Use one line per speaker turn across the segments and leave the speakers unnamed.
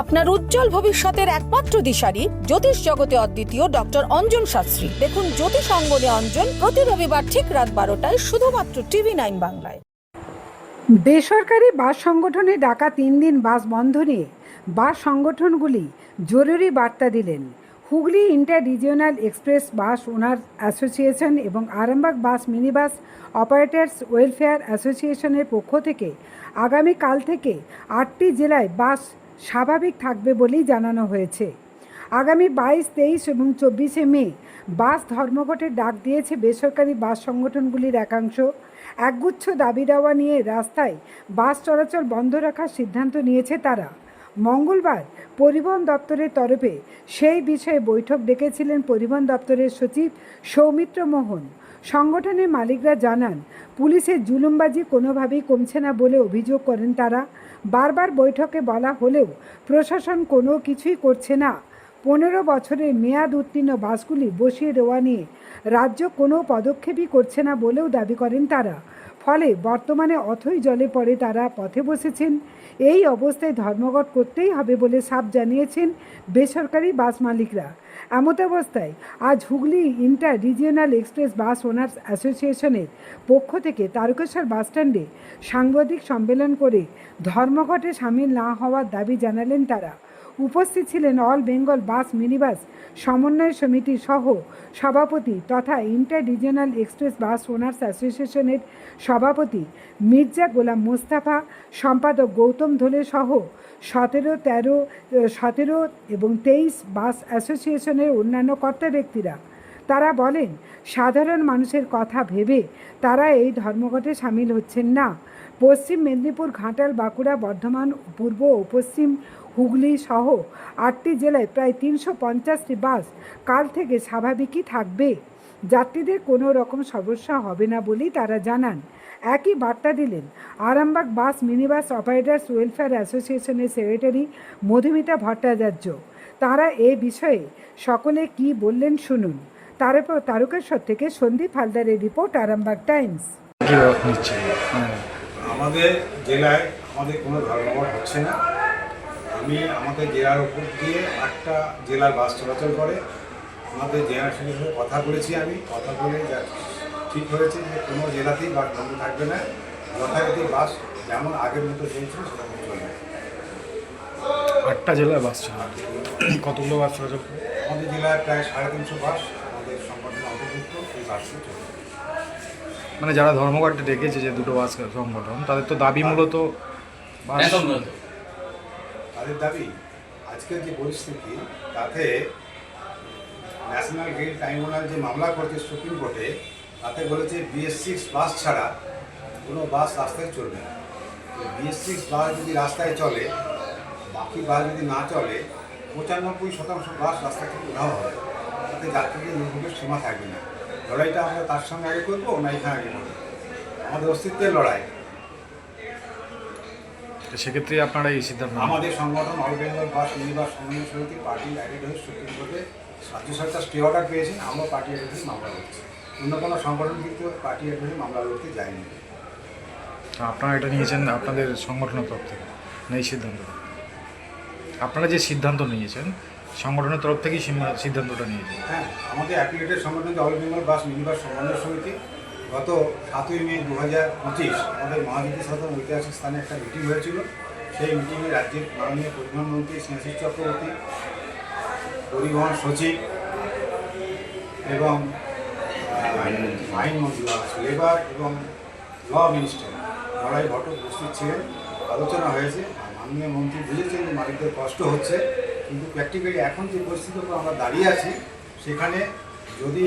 আপনার উজ্জ্বল ভবিষ্যতের একমাত্র দিশারি জ্যোতিষ জগতে অদ্বিতীয় ডক্টর অঞ্জন শাস্ত্রী। দেখুন জ্যোতিষ অঙ্গনে অঞ্জন প্রতি রবিবার ঠিক রাত বারোটায় শুধুমাত্র টিভি নাইন বাংলায়।
বেসরকারি বাস সংগঠনে ডাকা তিন দিন বাস বন্ধ নিয়ে বাস সংগঠনগুলি জরুরি বার্তা দিলেন। Hooghly inter regional express bus owner association এবং Arambagh bus minibus operators welfare অ্যাসোসিয়েশনের পক্ষ থেকে আগামীকাল থেকে আটটি জেলায় বাস স্বাভাবিক থাকবে বলেই জানানো হয়েছে। আগামী বাইশ, তেইশ এবং চব্বিশে মে বাস ধর্মঘটের ডাক দিয়েছে বেসরকারি বাস সংগঠনগুলির একাংশ। একগুচ্ছ দাবি দেওয়া নিয়ে রাস্তায় বাস চলাচল বন্ধ রাখার সিদ্ধান্ত নিয়েছে তারা। মঙ্গলবার পরিবহন দপ্তরের তরফে সেই বিষয়ে বৈঠক ডেকেছিলেন পরিবহন দপ্তরের সচিব সৌমিত্র মোহন। সংগঠনের মালিকরা জানান পুলিশের জুলুমবাজি কোনোভাবেই কমছে না বলে অভিযোগ করেন তারা। বারবার বৈঠকে বলা হলেও প্রশাসন কোনো কিছুই করছে না। পনেরো বছরের মেয়াদ উত্তীর্ণ বাসগুলি বসিয়ে দেওয়া নিয়ে রাজ্য কোনো পদক্ষেপই করছে না বলেও দাবি করেন তারা। ফলে বর্তমানে অথই জলে পড়ে তারা পথে বসেছেন। এই অবস্থায় ধর্মঘট করতেই হবে বলে সাপ জানিয়েছেন বেসরকারি বাস মালিকরা। এমতাবস্থায় আজ Hooghly inter regional express bus owners অ্যাসোসিয়েশনের পক্ষ থেকে তারকেশ্বর বাসস্ট্যান্ডে সাংবাদিক সম্মেলন করে ধর্মঘটে সামিল না হওয়ার দাবি জানালেন তারা। উপস্থিত ছিলেন অল বেঙ্গল বাস মিনিবাস সমন্বয় সমিতি সহ সভাপতি তথা inter regional express bus owners অ্যাসোসিয়েশনের সভাপতি মির্জা গোলাম মোস্তাফা, সম্পাদক গৌতম ধলে সহ সতেরো, তেরো সতেরো এবং তেইশ বাস অ্যাসোসিয়েশনের অন্যান্য কর্তা ব্যক্তিরা। তারা বলেন, সাধারণ মানুষের কথা ভেবে তারা এই ধর্মঘটে সামিল হচ্ছেন না। পশ্চিম মেদিনীপুর, ঘাটাল, বাঁকুড়া, বর্ধমান, পূর্ব ও পশ্চিম হুগলি সহ আটটি জেলায় প্রায় তিনশো পঞ্চাশটি বাস কাল থেকে স্বাভাবিকই থাকবে। যাত্রীদের কোনো রকম সমস্যা হবে না বলেই তারা জানান। একই বার্তা দিলেন Arambagh bus minibus operators welfare অ্যাসোসিয়েশনের সেক্রেটারি মধুমিতা ভট্টাচার্য। তারা এ বিষয়ে সকলে কি বললেন শুনুন। তারপর তারকেশ্বর থেকে সন্দীপ হালদারের রিপোর্ট আরামবাগ টাইমস।
আমাদের জেলায় আমাদের কোনো ধর্মঘট হচ্ছে না। আমি আমাদের জেলার উপর দিয়ে আটটা জেলার বাস চলাচল করে। আমাদের জেলার সঙ্গে কথা বলেছি আমি। কথা বলে যা ঠিক হয়েছে যে কোনো জেলাতেই বাস বন্ধ থাকবে না। যথারীতি বাস যেমন আগের মতো চলছিল সেরকম চলবে।
আটটা জেলায় বাস কতগুলো বাস চলাচল করে?
আমাদের জেলায় প্রায় সাড়ে তিনশো বাস আমাদের সংগঠনের অন্তর্ভুক্ত সেই বাসটি চলবে
মানে যারা ধর্মঘটে ডেকেছে যে দুটো বাস সংগঠন তাদের তো দাবি মূলত বাস
তাদের দাবি আজকের যে পরিস্থিতি তাতে ন্যাশনাল গ্রিড ট্রাইব্যুনাল যে মামলা করছে সুপ্রিম কোর্টে তাতে বলেছে বিএস সিক্স বাস ছাড়া কোনো বাস রাস্তায় চলবে না। বিএস সিক্স বাস যদি রাস্তায় চলে বাকি বাস যদি না চলে পঁচানব্বই শতাংশ বাস রাস্তা থেকে উধাও হবে। তাতে যাত্রীদের দুর্ভোগের সীমা থাকবে না। লড়াইটা আমরা তার সঙ্গে আগে করব না এখানে আগে করব। আমাদের অস্তিত্বের লড়াই।
সেক্ষেত্রে আপনারা এই সিদ্ধান্ত
আমাদের সংগঠন অল বেঙ্গল বাস ইউনিভার্স সমন্বয় সমিতি পার্টি অ্যাডেড হয়ে সুপ্রিম কোর্টে রাজ্য সরকার স্টে অর্ডার পেয়েছেন আমরা পার্টি অ্যাডেড হয়ে মামলা করছি অন্য কোনো সংগঠন কিন্তু পার্টি অ্যাডেড হয়ে মামলা করতে যায়নি।
আপনারা এটা নিয়েছেন আপনাদের সংগঠনের তরফ থেকে এই সিদ্ধান্তটা আপনারা যে সিদ্ধান্ত নিয়েছেন সংগঠনের তরফ থেকেই সিদ্ধান্তটা নিয়েছে।
হ্যাঁ আমাদের অ্যাফিলিয়েটেড সংগঠন অল বেঙ্গল বাস ইউনিভার্স সমন্বয় সমিতি গত সাতই মে দু হাজার পঁচিশ আমাদের মহাজ্যোতি সদন ঐতিহাসিক স্থানে একটা মিটিং হয়েছিল। সেই মিটিংয়ে রাজ্যের মাননীয় পরিবহন মন্ত্রী স্নেহাশিস চক্রবর্তী, পরিবহন সচিব এবং আইনমন্ত্রী লেবার এবং ল মিনিস্টার লড়াই ঘটক উপস্থিত ছিলেন। আলোচনা হয়েছে। মাননীয় মন্ত্রী বুঝেছেন যে মালিকদের কষ্ট হচ্ছে। কিন্তু প্র্যাকটিক্যালি এখন যে পরিস্থিতির উপর আমরা দাঁড়িয়ে আছি, সেখানে যদি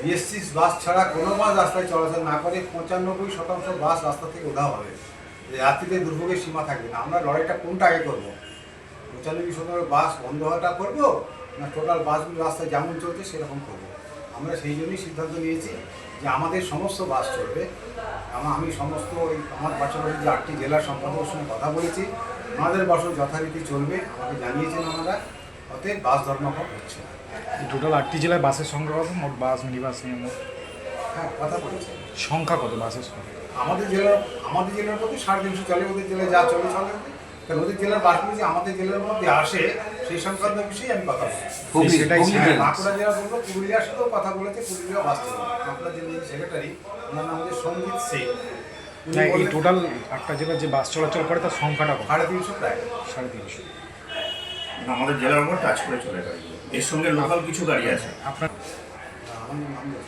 বিএসসি বাস ছাড়া কোনো বাস রাস্তায় চলাচল না করে, পঁচানব্বই শতাংশ বাস রাস্তা থেকে উধাও হবে। যাত্রীদের দুর্ভোগের সীমা থাকবে না। আমরা লড়াইটা কোনটা আগে করব? পঁচানব্বই শতাংশ বাস বন্ধ হওয়াটা করব, না টোটাল বাসগুলো রাস্তায় যেমন চলছে সেরকম করব? আমরা সেই জন্যই সিদ্ধান্ত নিয়েছি যে আমাদের সমস্ত বাস চলবে। আমার আমি সমস্ত ওই আমার পাশাপাশি যে আটটি জেলার সম্পাদকের সঙ্গে কথা বলেছি। ওনাদের বাসও যথারীতি চলবে আমাকে জানিয়েছেন ওনারা। অতএব বাস ধর্মঘট হচ্ছে
টোটাল আটটি জেলায় বাসের সংখ্যা কত? মোট বাস মিনি বাস নিয়ে মোট?
হ্যাঁ কথা বলেছি।
সংখ্যা কত বাসের সংখ্যা?
আমাদের জেলার আমাদের জেলার প্রতি সাড়ে তিনশো চলে ওদের জেলায় যা চলে চলে। জেলার যে আমাদের জেলার মধ্যে আসে সেই সংক্রান্ত বিষয়ে আমি কথা বলছি
সেটাই হ্যাঁ।
বাঁকুড়া জেলা বলল পুরুলিয়ার সাথেও কথা বলেছে পুরুলিয়া বাঁকুড়া জেলার সেক্রেটারি ওনার নাম হচ্ছে সঞ্জিত শেখ উনি
না এই টোটাল আটটা জেলার যে বাস চলাচল করে তার সংখ্যাটা
সাড়ে তিনশো প্রায়।
সাড়ে তিনশো।
আমাদের জেলার উপর টাচ করে চলে এর সঙ্গে লোকাল কিছু গাড়ি আছে।
আপনার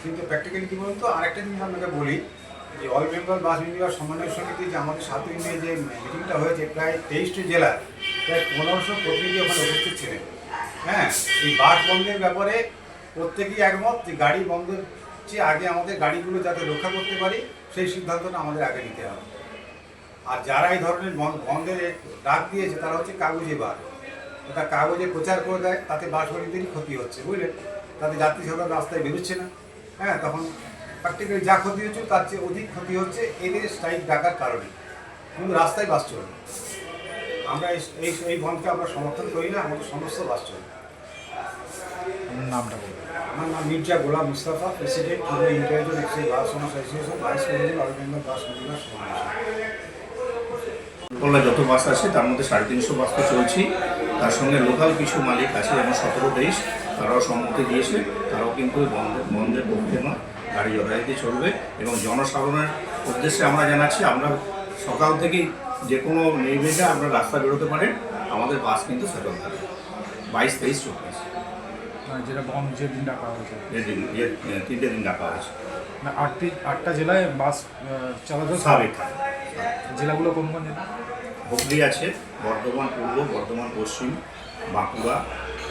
কিন্তু প্র্যাকটিক্যালি কী বলতো আরেকটা জিনিস আপনাকে বলি যে অল বেঙ্গল বাস মিনিবাস সমন্বয় সমিতি যে আমাদের সাতই মে যে মিটিংটা হয়েছে প্রায় তেইশটি জেলার, প্রায় পনেরোশো প্রতিনিধি ওখানে উপস্থিত ছিলেন। হ্যাঁ এই বাস বন্ধের ব্যাপারে প্রত্যেকেই একমত যে গাড়ি বন্ধের চেয়ে আগে আমাদের গাড়িগুলো যাতে রক্ষা করতে পারি, সেই সিদ্ধান্তটা আমাদের আগে নিতে হবে। আর যারা এই ধরনের বন- বন্ধের ডাক দিয়েছে, তারা হচ্ছে কাগজে বার। এটা কাগজে প্রচার করে দেয়, তাতে বাস মালিকদেরই ক্ষতি হচ্ছে বুঝলেন তাতে যাত্রী সরকার রাস্তায় বেরোচ্ছে না। হ্যাঁ তখন প্র্যাকটিক্যালি যা ক্ষতি হচ্ছে তার চেয়ে অধিক ক্ষতি হচ্ছে এদের স্ট্রাইক ডাকার কারণে। কিন্তু রাস্তায় বাস চলবে আমরা এই এই এই বন্ধকে আমরা সমর্থন করি না আমাদের সমস্ত বাস
আপনার নামটা বলবেন
আমার নাম মির্জা গোলাম মুস্তাফা প্রেসিডেন্ট পূর্ব ইন্টারজেন exchange bus association vice president all bus minibus
তোলা যত বাস আছে তার মধ্যে সাড়ে তিনশো বাস তো চলছি তার সঙ্গে লোকাল কিছু মালিক আছে যেমন সতেরো তেইশ তারাও সম্মতি দিয়েছে। তারাও কিন্তু বন্ধের বন্ধের পক্ষে নয়। গাড়ি যথারীতি চলবে এবং জনসাধারণের উদ্দেশ্যে আমরা জানাচ্ছি আমরা সকাল থেকেই যে কোনো নির্বিঘ্নে আমরা রাস্তা বেরোতে পারেন আমাদের বাস কিন্তু সেটল থাকবে বাইশ তেইশ চব্বিশ।
মানে যেটা বন্ধ যে দিন ডাকা হয়েছে।
তিনটে দিন ডাকা হয়েছে।
না আটটি আটটা জেলায় বাস চলাচল
স্বাভাবিক
স্বাভাবিক জেলাগুলো কোন কোন জেলা?
হুগলি আছে বর্ধমান পূর্ব বর্ধমান পশ্চিম বাঁকুড়া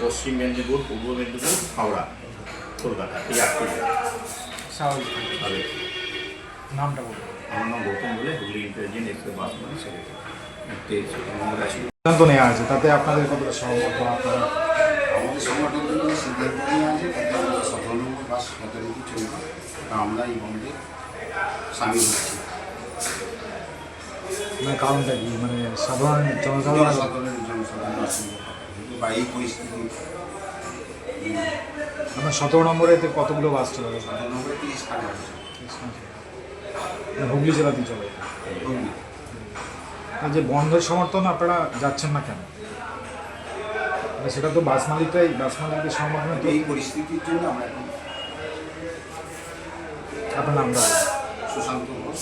পশ্চিম মেদিনীপুর পূর্ব মেদিনীপুর হাওড়া কলকাতা এই আটটি জেলা।
স্বাভাবিক। নামটা
আমার নাম গৌতম বলে হুগলি ইন্টেলিজেন্ট এক্সপ্রেস বাস মানে সেক্রেটারি
সিদ্ধান্ত নেওয়া আছে তাতে আপনাদের কতটা সহমত আপনারা?
আমাদের সংগঠন থেকে সিদ্ধান্ত আছে তাতে সতেরো নম্বর বাস যথারীতি চলবে। আমরা এই বন্ধে সামিল হচ্ছি।
মানে কারণটা কি? মানে সাধারণ জনসাধারণ
জনসাধারণের জনসাধারণ বা এই পরিস্থিতি
আপনার সতেরো নম্বরেতে কতগুলো বাস চলে
সতেরো নম্বরে তিরিশ কাটা হচ্ছে
মানে হুগলি জেলাতেই চলে। আর যে বন্ধের সমর্থন আপনারা যাচ্ছেন না কেন? মানে সেটা তো বাস মালিকরাই বাস মালিকের সমর্থনে
এই পরিস্থিতির জন্য আমরা
আপনার নামটা
সুশান্ত নম্বর।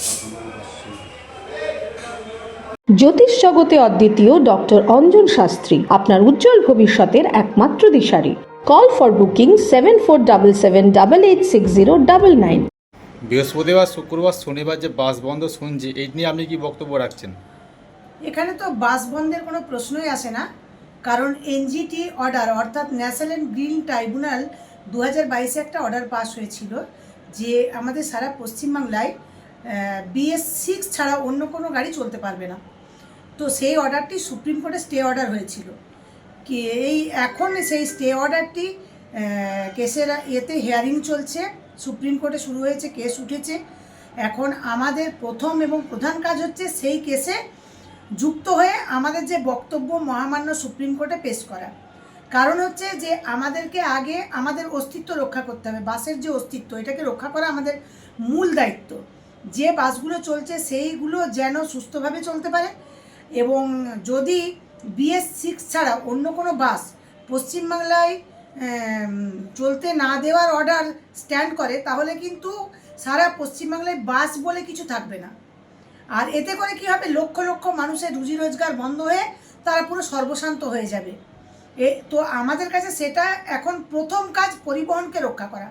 জ্যোতিষ জগতে অদ্বিতীয় ডক্টর অঞ্জন শাস্ত্রী আপনার উজ্জ্বল ভবিষ্যতের একমাত্র দিশারি। Call for booking seven four double seven double eight six zero double nine
বৃহস্পতিবার শুক্রবার শনিবার যে বাস বন্ধ শুনছি এই নিয়ে আপনি কি বক্তব্য রাখছেন?
এখানে তো বাস বন্ধের কোনো প্রশ্নই আসে না কারণ এনজিটি অর্ডার অর্থাৎ ন্যাশনাল গ্রিন ট্রাইব্যুনাল দু হাজার বাইশে একটা অর্ডার পাস হয়েছিল যে আমাদের সারা পশ্চিমবাংলায় বিএস সিক্স ছাড়া অন্য কোনো গাড়ি চলতে পারবে না। তো সেই অর্ডারটি সুপ্রিম কোর্টে স্টে অর্ডার হয়েছিল। কি এই এখন সেই স্টে অর্ডারটি কেসের এতে হিয়ারিং চলছে, সুপ্রিম কোর্টে শুরু হয়েছে, কেস উঠেছে। এখন আমাদের প্রথম এবং প্রধান কাজ হচ্ছে সেই কেসে যুক্ত হয়ে আমাদের যে বক্তব্য মহামান্য সুপ্রিম কোর্টে পেশ করা। কারণ হচ্ছে যে আমাদেরকে আগে আমাদের অস্তিত্ব রক্ষা করতে হবে, বাসের যে অস্তিত্ব, এটাকে রক্ষা করা আমাদের মূল দায়িত্ব। যে বাসগুলো চলছে, সেইগুলো যেন সুস্থভাবে চলতে পারে এবং যদি বিএস সিক্স ছাড়া অন্য কোনো বাস পশ্চিমবাংলায় চলতে না দেওয়ার অর্ডার স্ট্যান্ড করে, তাহলে কিন্তু সারা পশ্চিমবাংলায় বাস বলে কিছু থাকবে না। আর এতে করে কি হবে? লক্ষ লক্ষ মানুষের রুজি রোজগার বন্ধ হয়ে তারা পুরো সর্বশান্ত হয়ে যাবে। এ, তো আমাদের কাছে সেটা এখন প্রথম কাজ পরিবহনকে রক্ষা করা।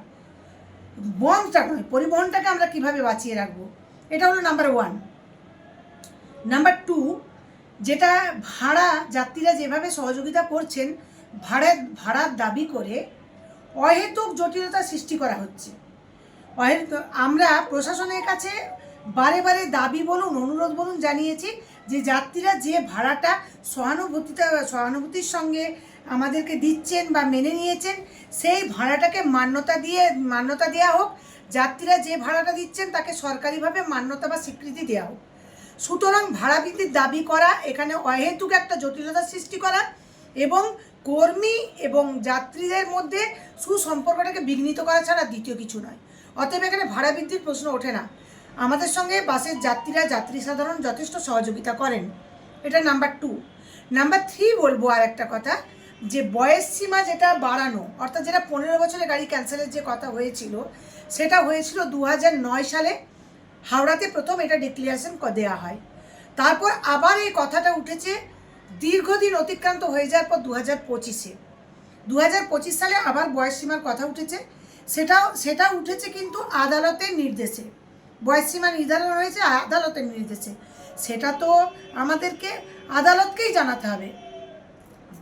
বন্ধটা নয়, পরিবহনটাকে আমরা কীভাবে বাঁচিয়ে রাখব? এটা হলো নাম্বার ওয়ান নাম্বার টু যেটা ভাড়া যাত্রীরা যেভাবে সহযোগিতা করছেন, ভাড়া, ভাড়ার দাবি করে অহেতুক জটিলতা সৃষ্টি করা হচ্ছে। আমরা প্রশাসনের কাছে বারে বারে দাবি বলুন, অনুরোধ বলুন জানিয়েছি যে যাত্রীরা যে ভাড়াটা সহানুভূতিটা সহানুভূতির সঙ্গে আমাদেরকে দিচ্ছেন বা মেনে নিয়েছেন, সেই ভাড়াটাকে মান্যতা দিয়ে, মান্যতা দেওয়া হোক। যাত্রীরা যে ভাড়াটা দিচ্ছেন, তাকে সরকারিভাবে মান্যতা বা স্বীকৃতি দেওয়া হোক। সুতরাং ভাড়া বৃদ্ধির দাবি করা এখানে অহেতুক একটা জটিলতা সৃষ্টি করা এবং কর্মী এবং যাত্রীদের মধ্যে সুসম্পর্কটাকে বিঘ্নিত করা ছাড়া দ্বিতীয় কিছু নয়। অতএব এখানে ভাড়া বৃদ্ধির প্রশ্ন ওঠে না। আমাদের সঙ্গে বাসের যাত্রীরা যাত্রী সাধারণ যথেষ্ট সহযোগিতা করেন। এটা নাম্বার টু নাম্বার থ্রি বলব আর একটা কথা, যে বয়স সীমা যেটা বাড়ানো, অর্থাৎ যেটা পনেরো বছরের গাড়ি ক্যান্সেলের যে কথা হয়েছিল, সেটা হয়েছিল দু নয় সালে হাওড়াতে প্রথম এটা ডিক্লিয়ারেশন দেওয়া হয়। তারপর আবার এই কথাটা উঠেছে, দীর্ঘদিন অতিক্রান্ত হয়ে যাওয়ার পর দু হাজার পঁচিশে। দু হাজার পঁচিশ সালে আবার বয়স সীমার কথা উঠেছে। সেটাও, সেটা উঠেছে কিন্তু আদালতের নির্দেশে। বয়স সীমা নির্ধারণ হয়েছে আদালতের নির্দেশে। সেটা তো আমাদেরকে, আদালতকেই জানাতে হবে।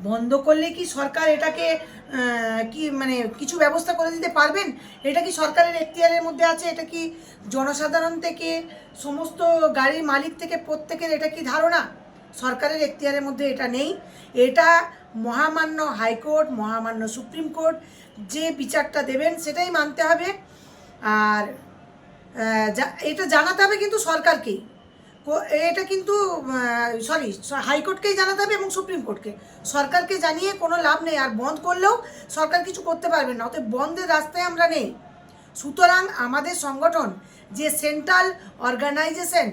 বন্ধ করলে কি সরকার এটাকে কি মানে কিছু ব্যবস্থা করে দিতে পারবেন? এটা কি সরকারের এখতিয়ারের মধ্যে আছে? এটা কি জনসাধারণ থেকে, সমস্ত গাড়ির মালিক থেকে প্রত্যেকের এটা কি ধারণা? সরকারের এখতিয়ারের মধ্যে এটা নেই। এটা মহামান্য হাইকোর্ট, মহামান্য সুপ্রিম কোর্ট যে বিচারটা দেবেন সেটাই মানতে হবে। আর এটা জানাতে হবে কিন্তু সরকারকেই। এটা কিন্তু সরি হাইকোর্টকেই জানাতে হবে এবং সুপ্রিম কোর্টকে। সরকারকে জানিয়ে কোনো লাভ নেই, আর বন্ধ করলেও সরকার কিছু করতে পারবে না, অতএব বন্ধের রাস্তায় আমরা নেই। সুতরাং আমাদের সংগঠন যে সেন্ট্রাল অর্গানাইজেশন,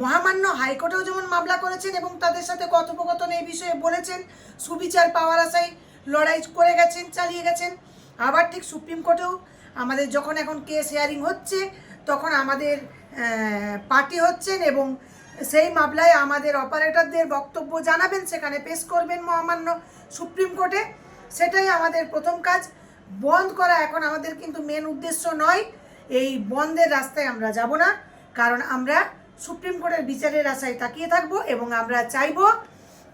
মহামান্য হাইকোর্টেও যেমন মামলা করেছেন এবং তাদের সাথে কথোপকথন এই বিষয়ে বলেছেন, সুবিচার পাওয়ার আশায় লড়াই করে গেছেন, চালিয়ে গেছেন। আবার ঠিক সুপ্রিম কোর্টেও আমাদের যখন এখন কেস হিয়ারিং হচ্ছে, তখন আমাদের পার্টি হচ্ছেন এবং সেই মামলায় আমাদের অপারেটরদের বক্তব্য জানাবেন, সেখানে পেশ করবেন মহামান্য সুপ্রিম কোর্টে। সেটাই আমাদের প্রথম কাজ। বন্ধ করা এখন আমাদের কিন্তু মেন উদ্দেশ্য নয়। এই বন্ধের রাস্তায় আমরা যাব না, কারণ আমরা সুপ্রিম কোর্টের বিচারের আশায় তাকিয়ে থাকব এবং আমরা চাইব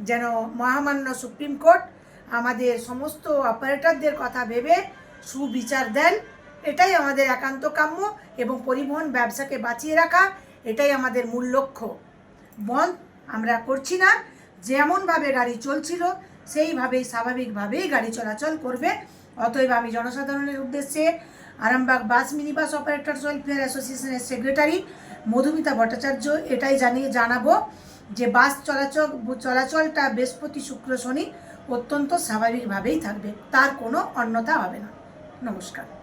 যেন মহামান্য সুপ্রিম কোর্ট আমাদের সমস্ত অপারেটরদের কথা ভেবে সুবিচার দেন। এটাই আমাদের একান্ত কাম্য এবং পরিবহন ব্যবসাকে বাঁচিয়ে রাখা, এটাই আমাদের মূল লক্ষ্য। বন্ধ আমরা করছি না। যেমনভাবে গাড়ি চলছিল, সেইভাবেই, স্বাভাবিকভাবেই গাড়ি চলাচল করবে। অতএব আমি জনসাধারণের উদ্দেশ্যে Arambagh bus mini bus operators welfare অ্যাসোসিয়েশনের সেক্রেটারি মধুমিতা ভট্টাচার্য এটাই জানিয়ে জানাব যে বাস চলাচল, চলাচলটা বৃহস্পতি শুক্র শনি অত্যন্ত স্বাভাবিকভাবেই থাকবে। তার কোনো অন্যথা হবে না। নমস্কার।